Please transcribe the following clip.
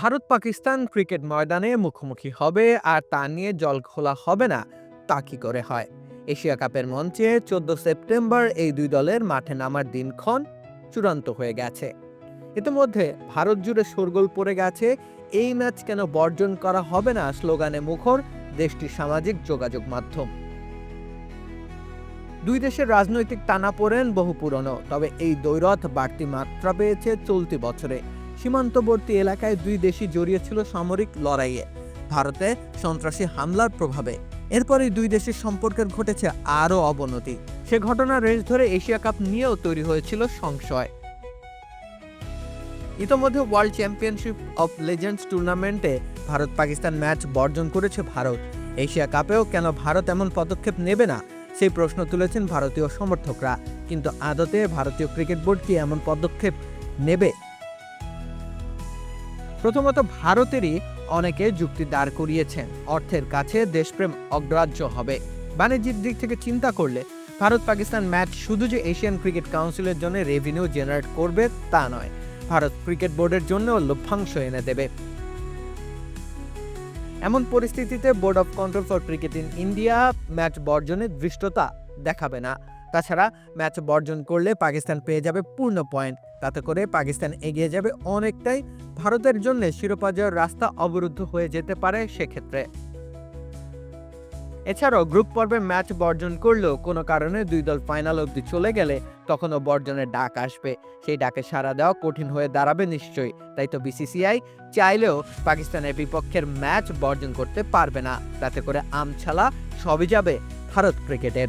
Bharat Pakistan cricket ময়দানে মুখোমুখি হবে আর তা নিয়ে জল খোলা হবে না, তা কি করে হয়? এশিয়া কাপের মঞ্চে চোদ্দ সেপ্টেম্বর এই দুই দলের মাঠে নামার দিনক্ষণ চূড়ান্ত হয়ে গেছে। ইতিমধ্যে ভারত জুড়ে শোরগোল পড়ে গেছে, এই ম্যাচ কেন বর্জন করা হবে না স্লোগানে মুখর দেশটির সামাজিক যোগাযোগ মাধ্যম। দুই দেশের রাজনৈতিক টানাপোড়েন বহু পুরনো, তবে এই দ্বৈরথ বাড়তি মাত্রা পেয়েছে চলতি বছরে। সীমান্তবর্তী এলাকায় দুই দেশই জড়িয়েছিল সামরিক লড়াইয়ে, ভারতে সন্ত্রাসী হামলার প্রভাবে। এরপরে দুই দেশের সম্পর্কের ঘটেছে আরও অবনতি। সে ঘটনার রেশ ধরে এশিয়া কাপ নিয়েও তৈরি হয়েছিল সংশয়। ইতোমধ্যে ওয়ার্ল্ড চ্যাম্পিয়নশিপ অফ লেজেন্ডস টুর্নামেন্টে ভারত পাকিস্তান ম্যাচ বর্জন করেছে ভারত। এশিয়া কাপেও কেন ভারত এমন পদক্ষেপ নেবে না? সেই প্রশ্ন তুলেছেন ভারতীয় সমর্থকরা। কিন্তু আদতে ভারতীয় ক্রিকেট বোর্ড কি এমন পদক্ষেপ নেবে? প্রথমত ভারতেরই অনেকে যুক্তি দাঁড় করিয়েছেন। অর্থের কাছে দেশপ্রেম অগ্রাহ্য হবে। বাণিজ্যিক দিক থেকে চিন্তা করলে ভারত পাকিস্তান ম্যাচ শুধু যে এশিয়ান ক্রিকেট কাউন্সিলের জন্য রেভিনিউ জেনারেট করবে তা নয়, ভারত ক্রিকেট বোর্ডের জন্যও লভ্যাংশ এনে দেবে। এমন পরিস্থিতিতে board of control for cricket in India match বর্জনের দৃষ্টতা দেখাবে না। তাছাড়া ম্যাচ বর্জন করলে পাকিস্তান পেয়ে যাবে পূর্ণ পয়েন্ট। তাতে করে পাকিস্তান এগিয়ে যাবে অনেকটাই। ভারতের জন্য শিরোপা জয়ের রাস্তা অবরুদ্ধ হয়ে যেতে পারে সেক্ষেত্রে। এছাড়াও গ্রুপ পর্বে ম্যাচ বর্জন করলেও কোনো কারণে দুই দল ফাইনাল অবধি চলে গেলে তখনও বর্জনের ডাক আসবে। সেই ডাকে সাড়া দেওয়া কঠিন হয়ে দাঁড়াবে নিশ্চয়ই। তাই তো বিসিসিআই চাইলেও পাকিস্তানের বিপক্ষের ম্যাচ বর্জন করতে পারবে না। তাতে করে আমছালা সবই যাবে ভারত ক্রিকেটের।